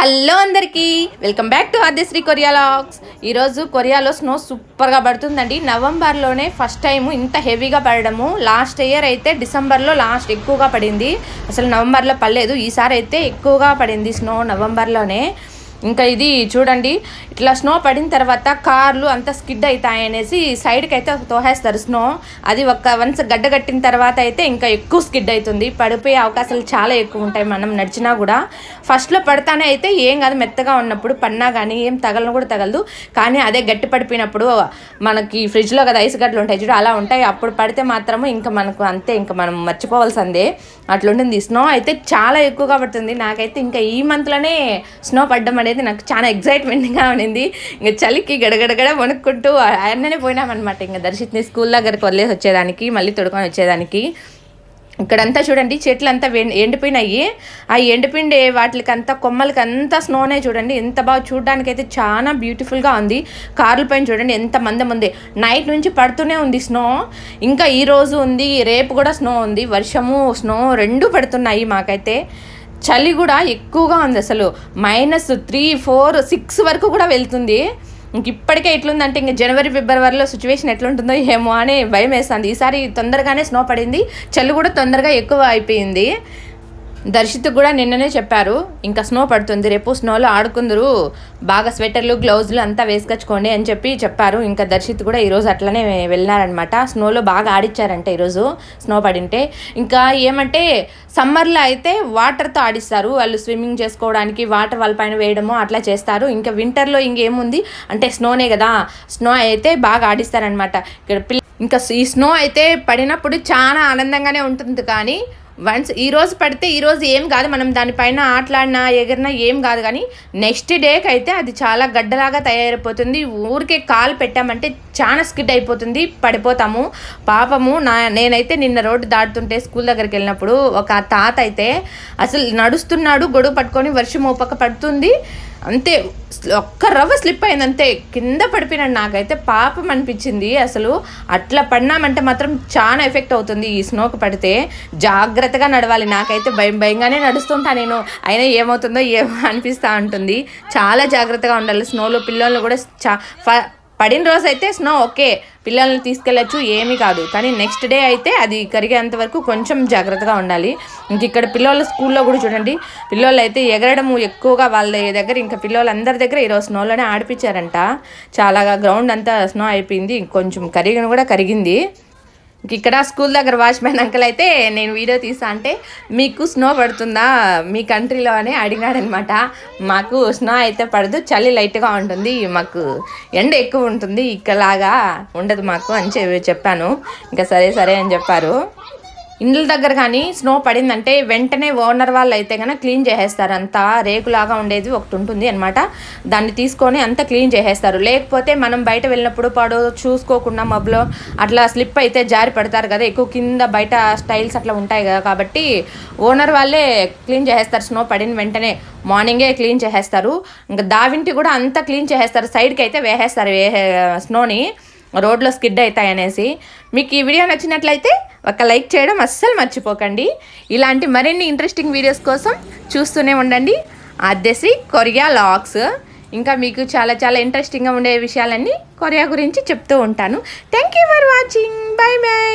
Hello అందరికీ welcome back to Aadyasri Korea vlogs. ఈరోజు కొరియాలో స్నో సూపర్గా పడుతుందండి. నవంబర్లోనే ఫస్ట్ టైం ఇంత హెవీగా పడడము. లాస్ట్ ఇయర్ అయితే డిసెంబర్లో లాస్ట్ ఎక్కువగా పడింది. అసలు నవంబర్లో పడలేదు. ఈసారి అయితే ఎక్కువగా పడింది స్నో నవంబర్లోనే. ఇంకా ఇది చూడండి ఇట్లా స్నో పడిన తర్వాత కార్లు అంతా స్కిడ్ అవుతాయి అనేసి సైడ్కి అయితే తోహేస్తారు స్నో అది ఒక వన్స్ గడ్డ కట్టిన తర్వాత అయితే ఇంకా ఎక్కువ స్కిడ్ అవుతుంది. పడిపోయే అవకాశాలు చాలా ఎక్కువ ఉంటాయి మనం నడిచినా కూడా. ఫస్ట్లో పడతానే అయితే ఏం కాదు మెత్తగా ఉన్నప్పుడు పన్నా కానీ ఏం తగలను కూడా తగలదు. కానీ అదే గట్టి పడిపోయినప్పుడు మనకి ఫ్రిడ్జ్లో కదా ఐస్ గడ్డలు ఉంటాయి చూడు అలా ఉంటాయి. అప్పుడు పడితే మాత్రము ఇంకా మనకు అంతే ఇంకా మనం మర్చిపోవాల్సిందే. అట్లుంటుంది స్నో అయితే చాలా ఎక్కువగా పడుతుంది. నాకైతే ఇంకా ఈ మంత్లోనే స్నో పడ్డం అనేది నాకు చాలా ఎగ్జైట్మెంట్గా ఉండింది. ఇంకా చలికి గడగడగడ వణుక్కుంటూ ఆయననే పోయినామన్నమాట. ఇంకా దర్శిత్ని స్కూల్ దగ్గరకు వదిలేసి వచ్చేదానికి మళ్ళీ తొడుకొని వచ్చేదానికి. ఇక్కడంతా చూడండి చెట్లు అంతా ఎండిపోయినాయి. ఆ ఎండిపిండే వాటికి అంతా కొమ్మలకి అంతా స్నోనే చూడండి. ఎంత బాగా చూడడానికి అయితే చాలా బ్యూటిఫుల్గా ఉంది. కార్ల పైన చూడండి ఎంత మందం ఉంది. నైట్ నుంచి పడుతూనే ఉంది స్నో. ఇంకా ఈ రోజు ఉంది రేపు కూడా స్నో ఉంది. వర్షము స్నో రెండు పడుతున్నాయి మాకైతే. చలి కూడా ఎక్కువగా ఉంది అసలు. మైనస్ త్రీ ఫోర్ సిక్స్ వరకు కూడా వెళ్తుంది. ఇంక ఇప్పటికే ఎట్లుందంటే ఇంక జనవరి ఫిబ్రవరిలో సిచ్యువేషన్ ఎట్లుంటుందో ఏమో అని భయం వేస్తుంది. ఈసారి తొందరగానే స్నో పడింది. చలి కూడా తొందరగా ఎక్కువ అయిపోయింది. దర్శిత్ కూడా నిన్ననే చెప్పారు ఇంకా స్నో పడుతుంది రేపు స్నోలో ఆడుకుందరు బాగా స్వెటర్లు గ్లౌజులు అంతా వేసుకొచ్చుకోండి అని చెప్పి చెప్పారు. ఇంకా దర్శిత్ కూడా ఈరోజు అట్లనే వెళ్ళినారనమాట స్నోలో బాగా ఆడిచ్చారంట ఈరోజు స్నో పడింటే. ఇంకా ఏమంటే సమ్మర్లో అయితే వాటర్తో ఆడిస్తారు. వాళ్ళు స్విమ్మింగ్ చేసుకోవడానికి వాటర్ వాళ్ళ పైన వేయడము అట్లా చేస్తారు. ఇంకా వింటర్లో ఇంకేముంది? అంటే స్నోనే కదా. స్నో అయితే బాగా ఆడిస్తారనమాట ఇక్కడ పిల్ల ఇంకా ఈ స్నో అయితే పడినప్పుడు చాలా ఆనందంగానే ఉంటుంది కానీ వన్స్ ఈరోజు పడితే ఈరోజు ఏం కాదు మనం దానిపైన ఆటలాడినా ఎగిరినా ఏం కాదు కానీ నెక్స్ట్ డేకి అయితే అది చాలా గడ్డలాగా తయారైపోతుంది. ఊరికే కాలు పెట్టామంటే చాలా స్కిడ్ అయిపోతుంది పడిపోతాము. పాపము నా నేనైతే నిన్న రోడ్డు దాటుతుంటే స్కూల్ దగ్గరికి వెళ్ళినప్పుడు ఒక తాత అయితే అసలు నడుస్తున్నాడు గొడుగు పట్టుకొని వర్షం ఓపక్క పడుతుంది. అంతే. ఒక్క రవ్వ స్లిప్ అయిందంతే. కింద పడిపోయినాడు నాకైతే పాపం అనిపించింది. అసలు అట్లా పడినామంటే మాత్రం చాలా ఎఫెక్ట్ అవుతుంది ఈ స్నోకి పడితే. జాగ్రత్తగా నడవాలి. నాకైతే భయం భయంగానే నడుస్తుంటా నేను. అయినా ఏమవుతుందో ఏమో అనిపిస్తూ ఉంటుంది. చాలా జాగ్రత్తగా ఉండాలి. స్నోలో పిల్లలు కూడా చా పడిన రోజు అయితే స్నో ఓకే పిల్లల్ని తీసుకెళ్ళచ్చు ఏమీ కాదు. కానీ నెక్స్ట్ డే అయితే అది కరిగేంత వరకు కొంచెం జాగ్రత్తగా ఉండాలి. ఇంక ఇక్కడ పిల్లల స్కూల్లో కూడా చూడండి పిల్లలు అయితే ఎగరడము ఎక్కువగా వాళ్ళ దగ్గర ఇంకా పిల్లలందరి దగ్గర ఈరోజు స్నోలోనే ఆడిపించారంట. చాలా గ్రౌండ్ అంతా స్నో అయిపోయింది కొంచెం కరిగిన కూడా కరిగింది. ఇక్కడ స్కూల్ దగ్గర వాచ్మెన్ అంకల్ అయితే నేను వీడియో తీసా అంటే మీకు స్నో పడుతుందా? మీ కంట్రీలో అని అడిగాడనమాట మాకు స్నో అయితే పడదు చలి లైట్గా ఉంటుంది మాకు ఎండ ఎక్కువ ఉంటుంది ఇక్కడలాగా ఉండదు మాకు అని చెప్పాను. ఇంకా సరే సరే అని చెప్పారు. ఇండ్ల దగ్గర కానీ స్నో పడిందంటే వెంటనే ఓనర్ వాళ్ళు అయితే కనుక క్లీన్ చేసేస్తారు. అంతా రేకులాగా ఉండేది ఒకటి ఉంటుంది అనమాట దాన్ని తీసుకొని అంతా క్లీన్ చేసేస్తారు. లేకపోతే మనం బయట వెళ్ళినప్పుడు పడు చూసుకోకుండా మబ్బులో అట్లా స్లిప్ అయితే జారి పడతారు కదా. ఎక్కువ కింద బయట స్టైల్స్ అట్లా ఉంటాయి కదా కాబట్టి ఓనర్ వాళ్ళే క్లీన్ చేసేస్తారు. స్నో పడిన వెంటనే మార్నింగే క్లీన్ చేసేస్తారు. ఇంకా దావింటి కూడా అంతా క్లీన్ చేసేస్తారు. సైడ్కి అయితే వేసేస్తారు. వే స్నోని రోడ్లో స్కిడ్ అవుతాయి అనేసి. మీకు ఈ వీడియో నచ్చినట్లయితే ఒక లైక్ చేయడం అస్సలు మర్చిపోకండి. ఇలాంటి మరిన్ని ఇంట్రెస్టింగ్ వీడియోస్ కోసం చూస్తూనే ఉండండి. అద్దెసి కొరియా లాగ్స్ ఇంకా మీకు చాలా చాలా ఇంట్రెస్టింగ్గా ఉండే విషయాలన్నీ కొరియా గురించి చెప్తూ ఉంటాను. Thank you for watching bye bye